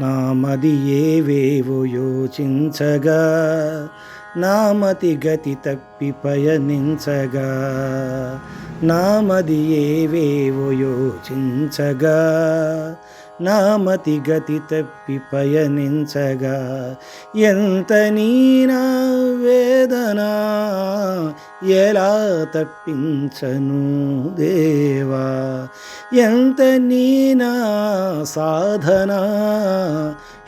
నామది ఏవేవో యోచించగా నామతి గతి తప్పి పయనించగా నామది ఏవేవో యోచించగా నామతి గతి తప్పి పయనించగా ఎంత నీనా వేదన ఎలా తప్పించను దేవా? ఎంత నీనా సాధన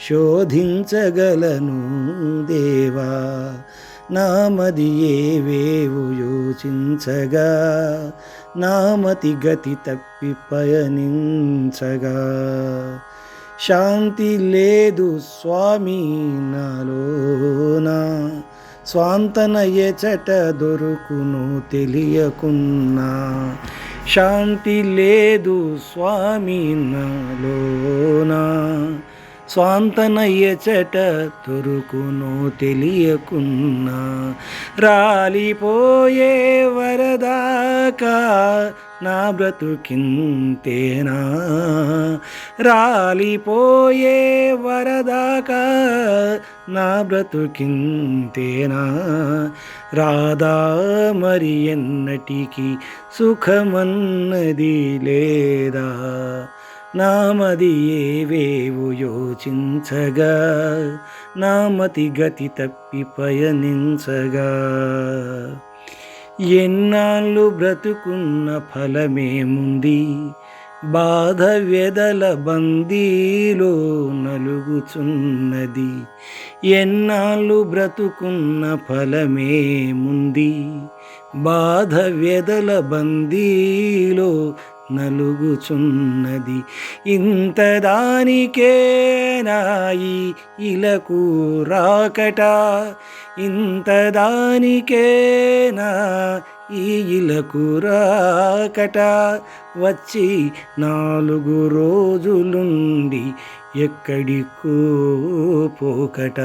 శోధించగలను దేవా? నామది ఏవేవు యోచించగా నామతి గతి తప్పి పయనించగా. శాంతి లేదు స్వామి నాలోనా స్వాంతన ఎచట దొరుకును తెలియకున్నా. శాంతి లేదు స్వామి నాలోనా స్వాంతనయ్యచట ఎచట దొరుకును తెలియకున్నా. రాలిపోయే వరదాకా నా బ్రతుకింతేనా? రాలిపోయే వరదాకా నా బ్రతుకింతేనా? రాధా మరి ఎన్నటికి సుఖమన్నది లేదా? నామది ఏవేవు యోచించగా నామతి గతి తప్పి పయనించగా. ఎన్నాళ్ళు బ్రతుకున్న ఫలమేముంది బాధ వ్యదల బందీలో నలుగుచున్నది. ఎన్నాళ్ళు బ్రతుకున్న ఫలమేముంది బాధ వ్యదల బందీలో నలుగుచున్నది. ఇంత దానికే నాయి ఇలకు రాకట? ఇంత దానికే నా ఈ ఇలకు రాకట? వచ్చి నాలుగు రోజులుండి ఎక్కడికో పోకట?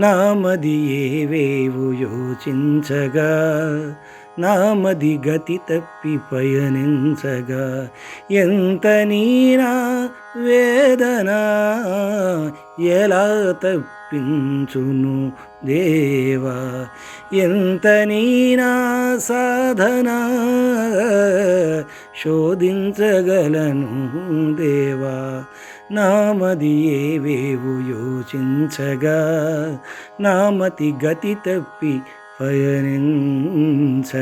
నామది ఏవేవు యోచించగా? నామది గతి తప్పి పయనించగా ఎంత నీనా వేదన ఎలా తప్పించును దేవా? ఎంత నీనా సాధన శోధించగలను దేవా? నామది ఏవేవు యోచించగా నామతి గతి తప్పి పయనించగా